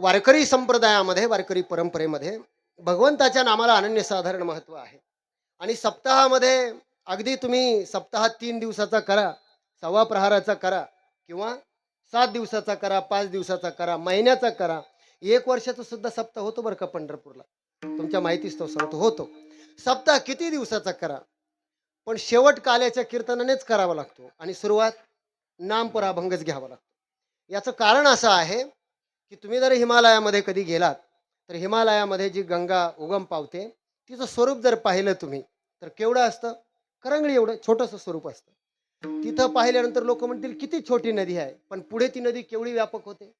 वारकरी संप्रदायामध्ये वारकरी परंपरेमध्ये भगवंताच्या नामाला अनन्यसाधारण महत्त्व आहे. आणि सप्ताहामध्ये अगदी तुम्ही सप्ताहात तीन दिवसाचा करा सव्वा प्रहाराचा करा किंवा सात दिवसाचा करा पाच दिवसाचा करा महिन्याचा करा एक वर्षाचा सुद्धा सप्ताह होतो बरं का पंढरपूरला. तुमच्या माहितीच तो सांगतो होतो. सप्ताह किती दिवसाचा करा? पण शेवट काल्याच्या कीर्तनानेच करावा लागतो आणि सुरुवात नामपराभंगच घ्यावा लागतो. याचं कारण असं आहे की तुम्ही जर हिमालयामध्ये कधी गेलात तर हिमालयामध्ये जी गंगा उगम पावते तिचं स्वरूप जर पाहिलं तुम्ही तर केवढं असतं? करंगळी एवढं छोटंसं स्वरूप असतं. तिथं पाहिल्यानंतर लोक म्हणतील किती छोटी नदी आहे पण पुढे ती नदी केवढी व्यापक होते?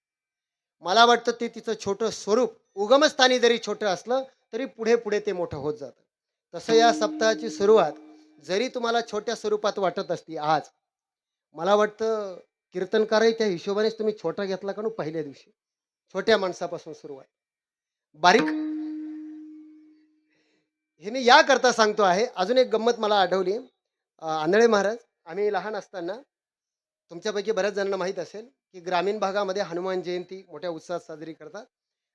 मला वाटतं ते तिचं छोटं स्वरूप उगमस्थानी जरी छोटं असलं तरी पुढे पुढे ते मोठं होत जातं. तसं या सप्ताहाची सुरुवात जरी तुम्हाला छोट्या स्वरूपात वाटत असती आज मला वाटतं कीर्तनकारही त्या हिशोबानेच तुम्ही छोटा घेतला का पहिल्या दिवशी? छोट्या माणसापासून सुरुवात बारीक. हे मी या करता सांगतो आहे. अजून एक गंमत मला आठवली आंधळे महाराज आम्ही लहान असताना तुमच्यापैकी बऱ्याच जणांना माहीत असेल की ग्रामीण भागामध्ये हनुमान जयंती मोठ्या उत्साहात साजरी करतात.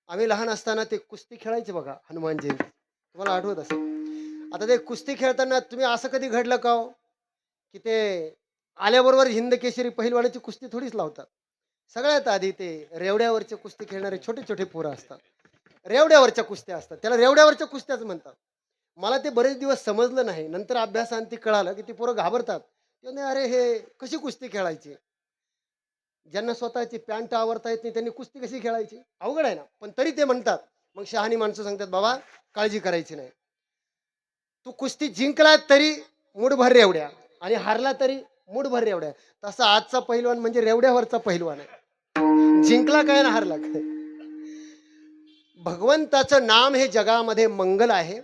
आम्ही लहान असताना ते कुस्ती खेळायचे बघा हनुमान जयंती. तुम्हाला आठवत असेल. आता ते कुस्ती खेळताना तुम्ही असं कधी घडलं का हो? की ते आल्याबरोबर हिंद केसरी पहिलवाड्याची कुस्ती थोडीच लावतात. सगळ्यात आधी ते रेवड्यावरचे कुस्ती खेळणारे छोटे छोटे पोरं असतात. रेवड्यावरच्या कुस्त्या असतात. त्याला रेवड्यावरच्या कुस्त्याच म्हणतात. मला ते बरेच दिवस समजलं नाही. नंतर अभ्यासांती कळालं की ती पोरं घाबरतात. अरे हे कशी कुस्ती खेळायची? ज्यांना स्वतःची पॅन्ट आवरता येत नाही त्यांनी कुस्ती कशी खेळायची? अवघड आहे ना. पण तरी ते म्हणतात. मग शहाणी माणसं सांगतात बाबा काळजी करायची नाही. तू कुस्ती जिंकला तरी मूठभर रेवड्या आणि हारला तरी मूठभर रेवड्या. तसा आजचा पहिलवान म्हणजे रेवड्यावरचा पहिलवान आहे. जिंकला काय ना हारला काय? भगवंताचं नाम हे जगामध्ये मंगल आहे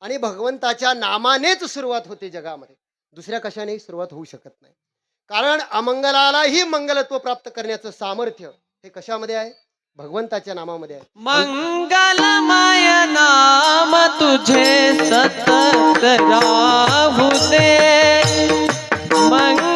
आणि भगवंताच्या नामानेच सुरुवात होते जगामध्ये. दुसऱ्या कशानेही सुरुवात होऊ शकत नाही. कारण अमंगलालाही मंगलत्व प्राप्त करण्याचं सामर्थ्य हे कशामध्ये आहे? भगवंताच्या नामामध्ये आहे. मंगलमय नाम तुझे सतत राहू दे. मंग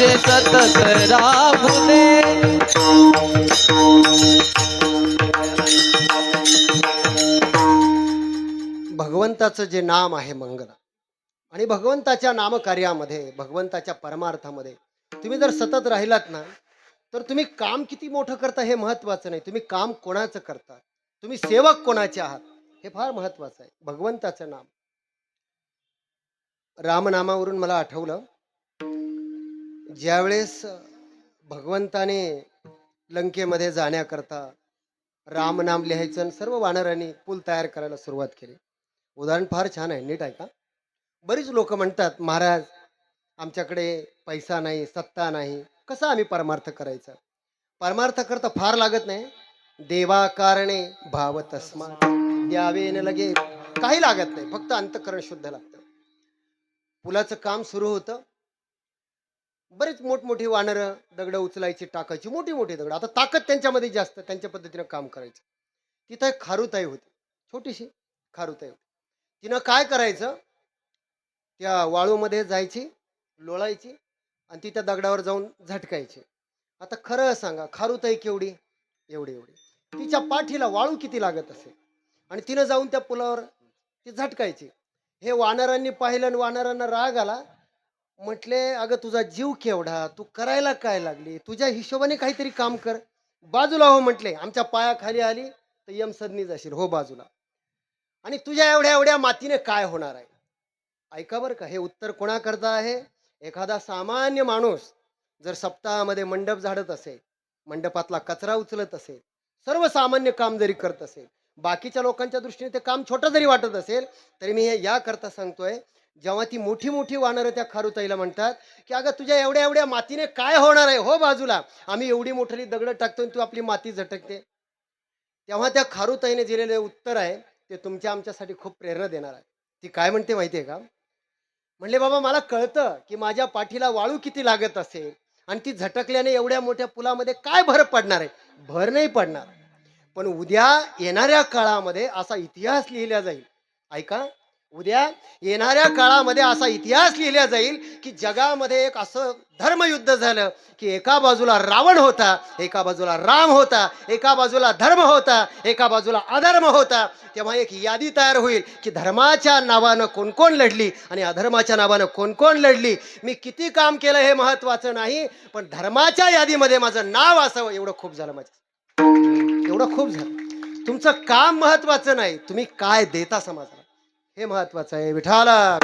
असे सतत भगवंताचं जे नाम आहे मंगल आणि भगवंताच्या नामकार्यामध्ये भगवंताच्या परमार्थामध्ये तुम्ही जर सतत राहिलात ना तर तुम्ही काम किती मोठं करता हे महत्वाचं नाही. तुम्ही काम कोणाचं करता? तुम्ही सेवक कोणाचे आहात? हे फार महत्वाचं आहे. भगवंताचं नाम. रामनामावरून मला आठवलं ज्यावेळेस भगवंताने लंकेमध्ये जाण्याकरता रामनाम लिहायचं आणि सर्व वानरांनी पूल तयार करायला सुरुवात केली. उदाहरण फार छान आहे नीट आहे का? बरीच लोक म्हणतात महाराज आमच्याकडे पैसा नाही सत्ता नाही कसा आम्ही परमार्थ करायचा? परमार्थ करता फार लागत नाही. देवा कारणे भाव तस्मा द्यावे न लगे काही लागत नाही फक्त अंतकरण शुद्ध लागतं. पुलाचं काम सुरू होतं. बरेच मोठमोठी वानरं दगडं उचलायची टाकायची मोठी मोठी दगड. आता ताकद त्यांच्यामध्ये जास्त त्यांच्या पद्धतीनं काम करायचं. तिथं एक खारुताई होती. छोटीशी खारुताई होती. तिनं काय करायचं? त्या वाळूमध्ये जायची लोळायची आणि ती त्या दगडावर जाऊन झटकायची. आता खरं सांगा खारुताई केवढी? एवढी एवढी. तिच्या पाठीला वाळू किती लागत असे आणि तिनं जाऊन त्या पुलावर ती झटकायची. हे वानरांनी पाहिलं आणि वानरांना राग आला म्हटले अगं तुझा जीव केवढा? तू करायला काय लागली? तुझ्या हिशोबाने काहीतरी काम कर. बाजूला हो म्हटले आमच्या पायाखाली आली तर यमसदनी जाशील. हो बाजूला. आणि तुझ्या एवढ्या एवढ्या मातीने काय होणार आहे? ऐका बरं का हे उत्तर कोणाकरता आहे? एखादा सामान्य माणूस जर सप्ताहामध्ये मंडप झाडत असेल मंडपातला कचरा उचलत असेल सर्वसामान्य काम जरी करत असेल बाकीच्या लोकांच्या दृष्टीने ते काम छोटं जरी वाटत असेल तरी मी हे याकरता सांगतोय जेव्हा ती मोठी मोठी वानरं त्या खारुताईला म्हणतात की अगं तुझ्या एवढ्या एवढ्या मातीने काय होणार आहे? हो बाजूला. आम्ही एवढी मोठी दगडं टाकतो आणि तू आपली माती झटकते. तेव्हा त्या खारुताईने दिलेले उत्तर आहे ते तुमच्या आमच्यासाठी खूप प्रेरणा देणार आहे. ती काय म्हणते माहिती आहे का? म्हणले बाबा मला कळतं की माझ्या पाठीला वाळू किती लागत असेल आणि ती झटकल्याने एवढ्या मोठ्या पुलामध्ये काय भर पडणार आहे? भर नाही पडणार. पण उद्या येणाऱ्या काळामध्ये असा इतिहास लिहिला जाईल. ऐका. उद्या येणाऱ्या काळामध्ये असा इतिहास लिहिला जाईल की जगामध्ये एक असं धर्मयुद्ध झालं की एका बाजूला रावण होता एका बाजूला राम होता एका बाजूला धर्म होता एका बाजूला अधर्म होता. तेव्हा एक यादी तयार होईल की धर्माच्या नावानं कोण कोण लढली आणि अधर्माच्या नावानं कोण कोण लढली. मी किती काम केलं हे महत्वाचं नाही पण धर्माच्या यादीमध्ये माझं नाव असावं एवढं खूप झालं माझं एवढं खूप झालं. तुमचं काम महत्वाचं नाही तुम्ही काय देता समाजाला? हे महत्वाचं आहे. विठाला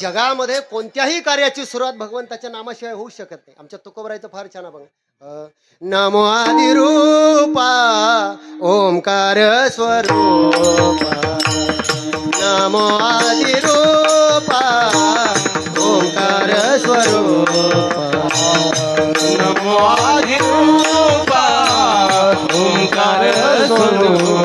जगामध्ये कोणत्याही कार्याची सुरुवात भगवंताच्या नामाशिवाय होऊ शकत नाही. आमच्या तुकोबरायचं फार छान बघा. नमो आदिरूपा ओंकार स्वरूपा. नमो आदिरूप Senhor.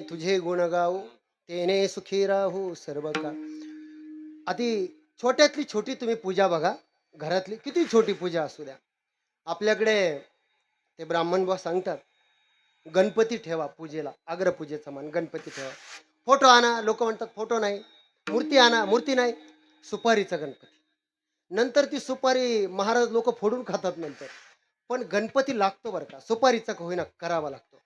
तुझे गुण गाऊ तेने सुखी राहू सर्व का अति छोट्यातली छोटी तुम्ही पूजा बघा घरातली किती छोटी पूजा असू द्या. आपल्याकडे ते ब्राह्मण बुवा सांगतात गणपती ठेवा पूजेला अग्रपूजेचा मान गणपती ठेवा. फोटो आणा लोक म्हणतात फोटो नाही मूर्ती आणा मूर्ती नाही सुपारीचा गणपती. नंतर ती सुपारी महाराज लोक फोडून खातात नंतर. पण गणपती लागतो बरं का सुपारीचा होईना करावा लागतो.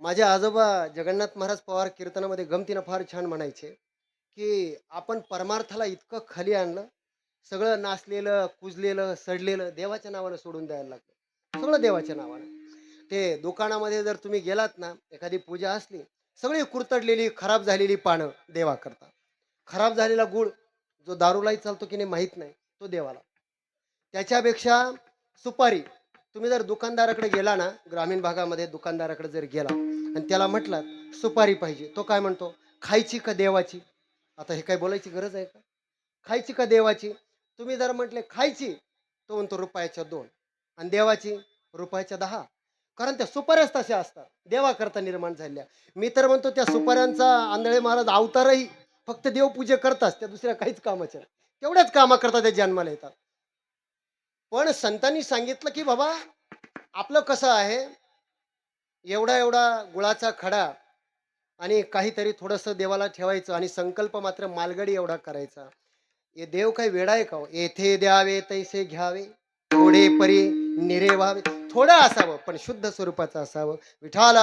माझे आजोबा जगन्नाथ महाराज पवार कीर्तनामध्ये गमतीनं फार छान म्हणायचे की आपण परमार्थाला इतकं खाली आणलं सगळं नाचलेलं कुजलेलं सडलेलं देवाच्या नावानं सोडून द्यायला लागलं. सगळं देवाच्या नावानं. ते दुकानामध्ये जर तुम्ही गेलात ना एखादी पूजा असली सगळी कुरतडलेली खराब झालेली पानं देवा करता खराब झालेला गुळ जो दारूलाही चालतो की नाही माहीत नाही तो देवाला. त्याच्यापेक्षा सुपारी तुम्ही जर दुकानदाराकडे गेला ना ग्रामीण भागामध्ये दुकानदाराकडे जर गेला आणि त्याला म्हटलात सुपारी पाहिजे. तो काय म्हणतो खायची का देवाची? आता हे काय बोलायची गरज आहे का? खायची का देवाची? तुम्ही जर म्हटले खायची तो म्हणतो रुपयाच्या दोन. आणि देवाची? रुपयाच्या दहा. कारण त्या सुपाऱ्याच तशा असतात. देवाकरता निर्माण झाल्या. मी तर म्हणतो त्या सुपाऱ्यांचा आंधळे महाराज अवतारही फक्त देवपूजे करतात त्या दुसऱ्या काहीच कामाच्या तेवढ्याच कामाकरता ते जन्माला येतात. पण संतांनी सांगितलं की बाबा आपलं कसं आहे? एवढा एवढा गुळाचा खडा आणि काहीतरी थोडंसं देवाला ठेवायचं आणि संकल्प मात्र मालगडी एवढा करायचा. हे देव काही वेडा आहे का हो? येथे द्यावे तैसे घ्यावे थोडे परी निरे व्हावे. थोडं असावं पण शुद्ध स्वरूपाचं असावं. विठाला